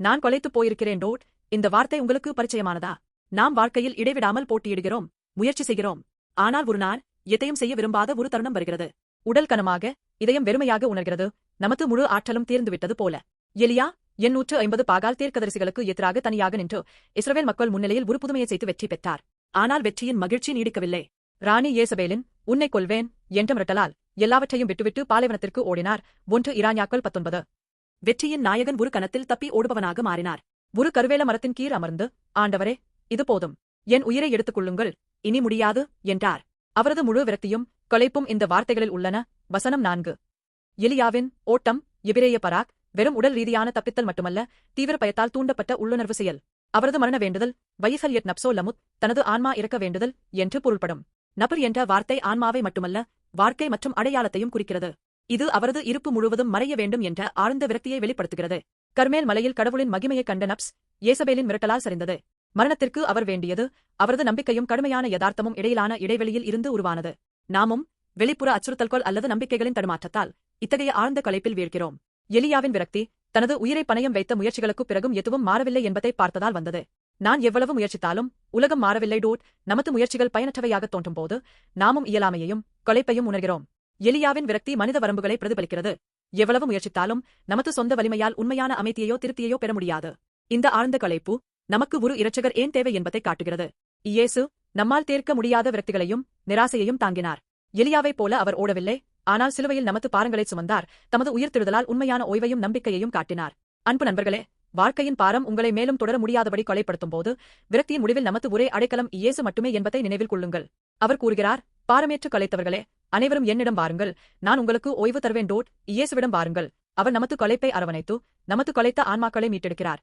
நான் கொலைத்துப் போயிருக்கிறேன் டோட் இந்த வார்த்தை உங்களுக்கு பரிச்சயமானதா? நாம் வாழ்க்கையில் இடைவிடாமல் போட்டியிடுகிறோம் முயற்சி செய்கிறோம். ஆனால் ஒரு நாள் எதையும் செய்ய விரும்பாத ஒரு தருணம் வருகிறது. உடல் கனமாக இதயம் வெறுமையாக உணர்கிறது. நமது முழு ஆற்றலும் தீர்ந்துவிட்டது போல. எலியா எண்ணூற்று ஐம்பது பாகால் தீர்க்கதரிசிகளுக்கு எதிராக தனியாக நின்று இஸ்ரவேல் மக்கள் முன்னிலையில் ஒரு புதுமையை செய்து வெற்றி பெற்றார். ஆனால் வெற்றியின் மகிழ்ச்சி நீடிக்கவில்லை. ராணி ஏசபேலின் உன்னை கொல்வேன் என்ற மிரட்டலால் எல்லாவற்றையும் விட்டுவிட்டு பாலைவனத்திற்கு ஓடினார். ஒன்று இராணியாக்கள் பத்தொன்பது. வெற்றியின் நாயகன் ஒரு கணத்தில் தப்பி ஓடுபவனாக மாறினார். ஒரு கருவேல மரத்தின் கீழ் அமர்ந்து ஆண்டவரே இது போதும். என் உயிரை எடுத்துக் கொள்ளுங்கள். இனி முடியாது என்றார். அவரது முழு விரக்தியும் கொலைப்பும் இந்த வார்த்தைகளில் உள்ளன. வசனம் நான்கு. எலியாவின் ஓட்டம் எபிரேய பராக் வெறும் உடல் ரீதியான தப்பித்தல் மட்டுமல்ல தீவிர பயத்தால் தூண்டப்பட்ட உள்ளுணர்வு செயல். அவரது மரண வேண்டுதல் வயிசல் எட் நப்சோ லமுத் தனது ஆன்மா இறக்க வேண்டுதல் என்று பொருள்படும். நபர் என்ற வார்த்தை ஆன்மாவை மட்டுமல்ல வாழ்க்கை மற்றும் அடையாளத்தையும் குறிக்கிறது. இது அவரது இருப்பு முழுவதும் மறைய வேண்டும் என்ற ஆழ்ந்த விரக்தியை வெளிப்படுத்துகிறது. கர்மேல் மலையில் கடவுளின் மகிமையைக் கண்ட நப்ஸ் ஏசபேலின் மிரட்டலால் சரிந்தது. மரணத்திற்கு அவர் வேண்டியது அவரது நம்பிக்கையும் கடுமையான யதார்த்தமும் இடையிலான இடைவெளியில் இருந்து உருவானது. நாமும் வெளிப்புற அச்சுறுத்தல்கள் அல்லது நம்பிக்கைகளின் தடுமாற்றத்தால் இத்தகைய ஆழ்ந்த கலைப்பில் வீழ்கிறோம். எலியாவின் விரக்தி தனது உயிரை பணயம் வைத்த முயற்சிகளுக்குப் பிறகும் எதுவும் மாறவில்லை என்பதை பார்த்ததால் வந்தது. நான் எவ்வளவு முயற்சித்தாலும் உலகம் மாறவில்லை டோட் நமது முயற்சிகள் பயனற்றவையாக தோன்றும்போது நாமும் இயலாமையையும் கொலைப்பையும் உணர்கிறோம். எலியாவின் விரக்தி மனித வரம்புகளை பிரதிபலிக்கிறது. எவ்வளவு முயற்சித்தாலும் நமது சொந்த வலிமையால் உண்மையான அமைதியையோ திருப்தியையோ பெற முடியாது. இந்த ஆழ்ந்த களைப்பு நமக்கு ஒரு இரட்சகர் ஏன் தேவை என்பதை காட்டுகிறது. இயேசு நம்மால் தீர்க்க முடியாத விரக்திகளையும் நிராசையையும் தாங்கினார். எலியாவைப் போல அவர் ஓடவில்லை. ஆனால் சிலுவையில் நமது பாரங்களை சுமந்தார். தமது உயிர்த்தெழுதலால் உண்மையான ஓய்வையும் நம்பிக்கையையும் காட்டினார். அன்பு நண்பர்களே வாழ்க்கையின் பாரம் உங்களை மேலும் தொடர முடியாதபடி கொலைப்படுத்தும் போது விரக்தியின் முடிவில் நமது ஒரே அடைக்கலம் இயேசு மட்டுமே என்பதை நினைவில் கொள்ளுங்கள். அவர் கூறுகிறார் பாரமேற்று கலைத்தவர்களே அனைவரும் என்னிடம் வாருங்கள். நான் உங்களுக்கு ஓய்வு தருவேன் டோட். இயேசுவிடம் வாருங்கள். அவர் நமது கொலைப்பை அரவணைத்து நமது கொலைத்த ஆன்மாக்களை மீட்டெடுக்கிறார்.